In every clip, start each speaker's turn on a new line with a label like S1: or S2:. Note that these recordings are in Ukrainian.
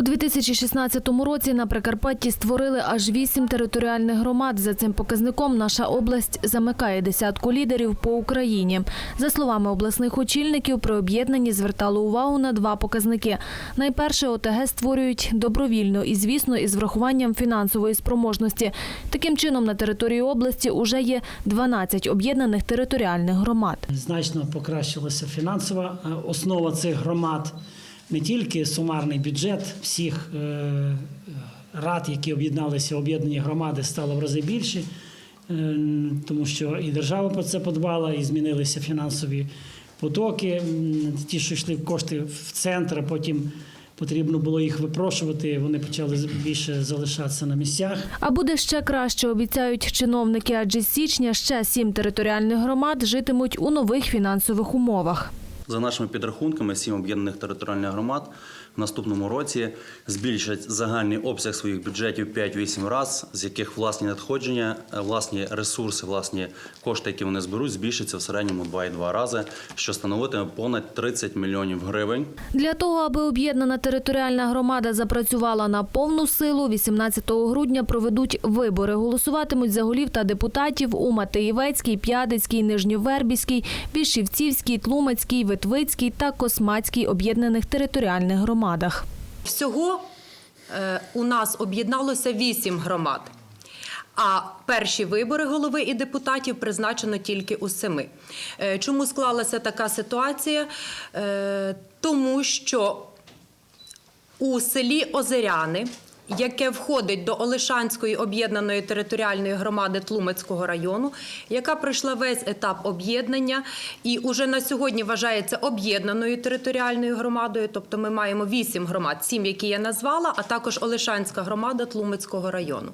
S1: У 2016 році на Прикарпатті створили аж вісім територіальних громад. За цим показником наша область замикає десятку лідерів по Україні. За словами обласних очільників, при об'єднанні звертали увагу на два показники. Найперше ОТГ створюють добровільно і, звісно, із врахуванням фінансової спроможності. Таким чином, на території області уже є 12 об'єднаних територіальних громад.
S2: Значно покращилася фінансова е, основа цих громад. Не тільки сумарний бюджет всіх е, рад, які об'єдналися, об'єднані громади, стало в рази більше, е, тому що і держава про це подбала, і змінилися фінансові потоки. Ті, що йшли кошти в центр, а потім потрібно було їх випрошувати. Вони почали більше залишатися на місцях.
S1: А буде ще краще, обіцяють чиновники, адже січня ще сім територіальних громад житимуть у нових фінансових умовах.
S3: За нашими підрахунками, сім об'єднаних територіальних громад в наступному році збільшать загальний обсяг своїх бюджетів 5-8 разів, з яких власні надходження, е, власні ресурси, власні кошти, які вони зберуть, збільшаться в середньому 2,2 рази, що становитиме понад 30 мільйонів гривень.
S1: Для того, аби об'єднана територіальна громада запрацювала на повну силу, 18 грудня проведуть вибори. Голосуватимуть за голів та депутатів у Матеєвецькій, П'ядицькій, Нижньовербіській, Більшівцівській, Тлумацькій, Витвицькій та Космацькій об'єднаних територіальних громадах.
S4: Всього е, у нас об'єдналося вісім громад. А перші вибори голови і депутатів призначено тільки у семи. Е, Чому склалася така ситуація? Е, Тому що у селі Озеряни, яке входить до Олешанської об'єднаної територіальної громади Тлумацького району, яка пройшла весь етап об'єднання і уже на сьогодні вважається об'єднаною територіальною громадою. Тобто ми маємо вісім громад, сім, які я назвала, а також Олешанська громада Тлумацького району.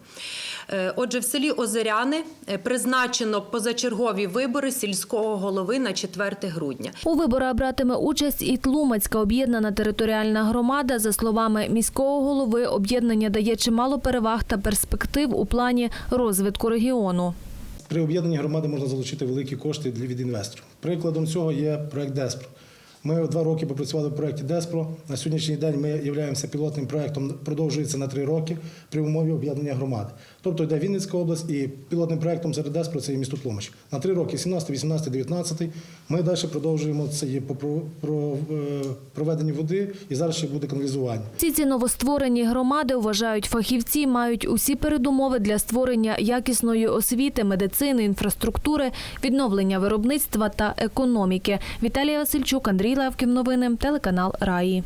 S4: Е, Отже, в селі Озеряни е, призначено позачергові вибори сільського голови на 4 грудня.
S1: У виборах братиме участь і Тлумацька об'єднана територіальна громада. За словами міського голови, об'єднання дає чимало переваг та перспектив у плані розвитку регіону.
S5: При об'єднанні громади можна залучити великі кошти від інвесторів. Прикладом цього є проект Деспро. Ми два роки попрацювали в проєкті Деспро. На сьогоднішній день ми являємося пілотним проєктом, продовжується на три роки при умові об'єднання громади. Тобто йде Вінницька область і пілотним проєктом серед Деспро це є місто Тлумач. На три роки, 17, 18, 19, ми далі продовжуємо це є про- е, проведенні води і зараз ще буде каналізування.
S1: Ці ці новостворені громади, вважають фахівці, мають усі передумови для створення якісної освіти, медицини, інфраструктури, відновлення виробництва та економіки. Віталія Васильчук, Андрій Левків. Новини, телеканал Раї.